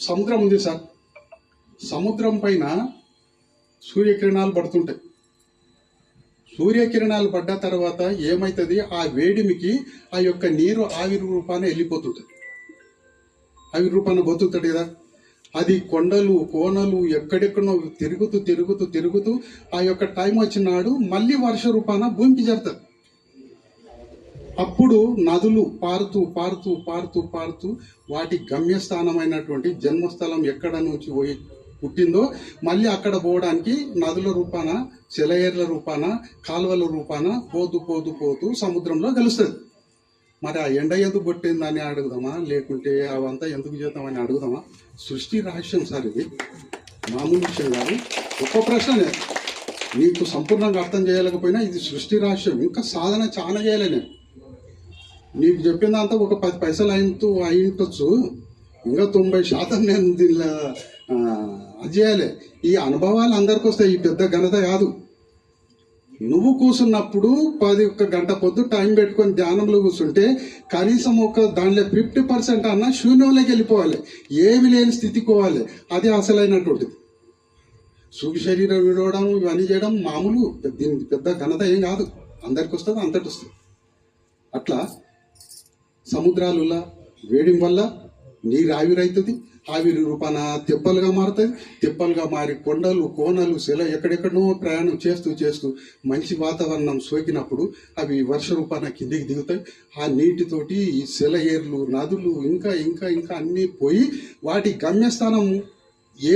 సముద్రం ఉంది సార్. సముద్రం పైన సూర్యకిరణాలు పడుతుంటాయి. సూర్యకిరణాలు పడ్డ తర్వాత ఏమవుతుంది ఆ వేడిమికి ఆ యొక్క నీరు ఆవిరి రూపాన వెళ్ళిపోతుంటుంది. ఆవిరి రూపాన పోతుంటుంది కదా. అది కొండలు కోనలు ఎక్కడెక్కడో తిరుగుతూ తిరుగుతూ తిరుగుతూ ఆ యొక్క టైం వచ్చినాడు మళ్ళీ వర్ష రూపాన భూమికి జరుగుతుంది అప్పుడు నదులు పారుతూ పారుతూ పారుతూ పారుతూ వాటి గమ్యస్థానమైనటువంటి జన్మస్థలం ఎక్కడ నుంచి పోయి పుట్టిందో మళ్ళీ అక్కడ పోవడానికి నదుల రూపాన సెలయేర్ల రూపాన కాలువల రూపాన పోతూ పోతూ పోతూ సముద్రంలో కలుస్తుంది. మరి ఆ ఎండ ఎందుకు కొట్టిందని అడుగుదామా? లేకుంటే అవంతా ఎందుకు చేద్దామని అడుగుదామా? సృష్టి రహస్యం సార్ ఇది. మామూలు విషయం కాదు. ఒక్క ప్రశ్ననే. నీకు సంపూర్ణంగా అర్థం చేయలేకపోయినా ఇది సృష్టి రహస్యం. ఇంకా సాధన చాలా చేయలే నేను. నీకు చెప్పిందంతా ఒక పది పైసలు అయినట్టు అయి ఉండొచ్చు ఇంకా తొంభై శాతం నేను దీనిలో అది చేయాలి. ఈ అనుభవాలు అందరికి వస్తాయి. ఈ పెద్ద ఘనత కాదు. నువ్వు కూర్చున్నప్పుడు పది ఒక్క గంట పొద్దు టైం పెట్టుకొని ధ్యానంలో కూర్చుంటే కనీసం ఒక దానిలో ఫిఫ్టీ పర్సెంట్ అన్న శూన్యంలోకి వెళ్ళిపోవాలి. ఏమి లేని స్థితికి పోవాలి. అది అసలైనటువంటిది. సుఖ శరీరం విడవడం ఇవన్నీ చేయడం మామూలు. దీనికి పెద్ద ఘనత ఏం కాదు. అందరికి వస్తుంది అంతటి వస్తుంది. అట్లా సముద్రాలులా వేడి వల్ల నీరు ఆవిరవుతుంది ఆవిరి రూపాన తెప్పలుగా మారుతుంది తెప్పలుగా మారి కొండలు కోనలు శిల ఎక్కడెక్కడో ప్రయాణం చేస్తూ చేస్తూ మంచి వాతావరణం సోకినప్పుడు అవి వర్ష రూపాన కిందికి దిగుతాయి. ఆ నీటితోటి ఈ శిల ఏర్లు నదులు ఇంకా ఇంకా ఇంకా అన్నీ పోయి వాటి గమ్యస్థానం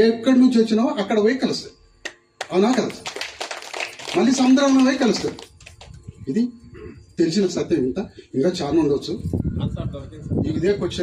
ఎక్కడి నుంచి వచ్చినావో అక్కడ పోయి కలుస్తాయి. అవునా కలుస్తాయి మళ్ళీ సముద్రంలో పోయి కలుస్తాయి. ఇది తెలిసిన సత్యం ఇంత. ఇంకా చాలా ఉండొచ్చు. ఇదే క్వశ్చన్